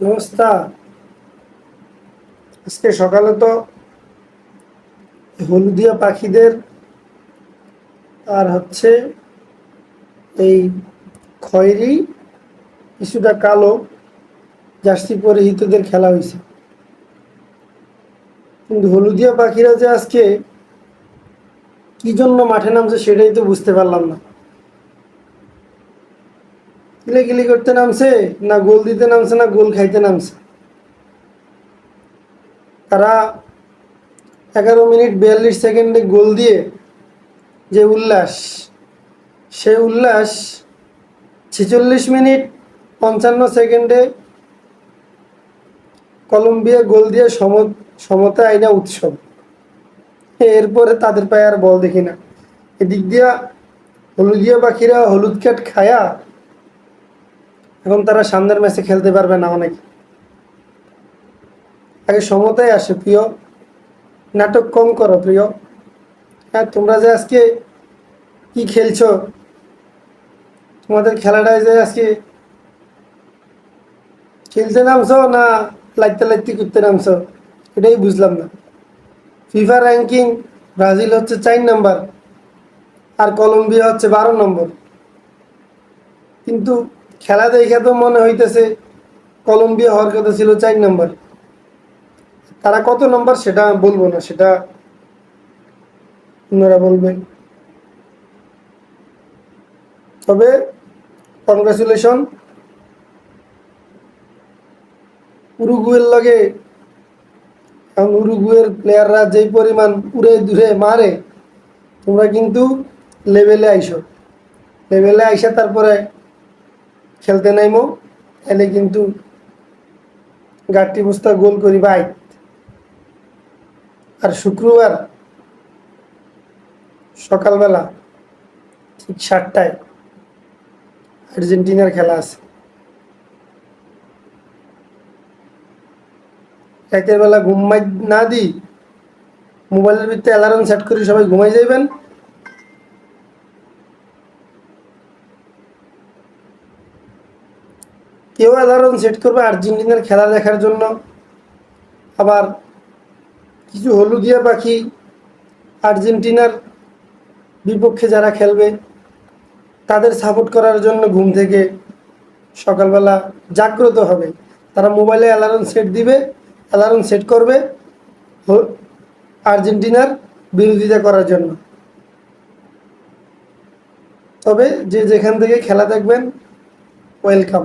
অবস্থা আজকে সকালে তো হলুদিয়া পাখিদের আর হচ্ছে এই খয়েরি, কিছুটা কালো জার্সি পরিহিতদের খেলা হয়েছে। কিন্তু হলুদিয়া পাখিরা যে আজকে কি জন্য মাঠে নামছে সেটাই তো বুঝতে পারলাম না। কিলিকিলি করতে নামছে, না গোল দিতে নামছে, না গোল খাইতে নামছে। তারা এগারো মিনিট বিয়াল্লিশ সেকেন্ডে গোল দিয়ে যে উল্লাস সেই উল্লাস ছেচল্লিশ মিনিট পঞ্চান্ন সেকেন্ডে কলম্বিয়া গোল দিয়ে সম সমতা আইনা উৎসব। এরপরে তাদের পায়ে আর বল দেখি না। এদিক দিয়া হলুদিয়া পাখিরা হলুদ ক্যাট খায়া এখন তারা সামনের ম্যাচে খেলতে পারবে না অনেক। আগে সমতায় আসে, প্রিয়। নাটক কম করো, প্রিয়। হ্যাঁ তোমরা যে আজকে কি খেলছো? তোমাদের খেলাটায় যে আজকে খেলতে নামছো না লাইতে লাইতে করতে নামছো? এটাই বুঝলাম না। ফিফা র্যাঙ্কিং, ব্রাজিল হচ্ছে চার নাম্বার। আর কলম্বিয়া হচ্ছে বারো নম্বর। কিন্তু খেলা দেখে তো মনে হইতেছে কলম্বিয়া হওয়ার কথা ছিল চার নম্বর। তারা কত নম্বর সেটা বলব না, সেটা অন্যরা বলবে তবে কংগ্রেচুলেশন উরুগুয়ের লগে এখন উরুগুয়ের প্লেয়াররা যেই পরিমাণ উড়ে দূরে মারে, তোমরা কিন্তু লেভেলে আইসো। লেভেলে আইসা তারপরে খেলতে নাইমো, এলে কিন্তু গাঠটি বস্তা গোল করি ভাই। আর শুক্রবার সকালবেলা ঠিক সাতটায় আর্জেন্টিনার খেলা আছে। রাতের বেলা ঘুমাই না দিই, মোবাইলের ভিতরে অ্যালার্ম সেট করে সবাই ঘুমাই যাইবেন। কেউ অ্যালার্ম সেট করবে আর্জেন্টিনার খেলা দেখার জন্য। আবার কিছু হলুদিয়া পাখি আর্জেন্টিনার বিপক্ষে যারা খেলবে, তাদের সাপোর্ট করার জন্য ঘুম থেকে সকালবেলা জাগ্রত হবে। তারা মোবাইলে অ্যালার্ম সেট দিবে অ্যালার্ম সেট করবে আর্জেন্টিনার বিরোধিতা করার জন্য। তবে যে যেখান থেকে খেলা দেখবেন ওয়েলকাম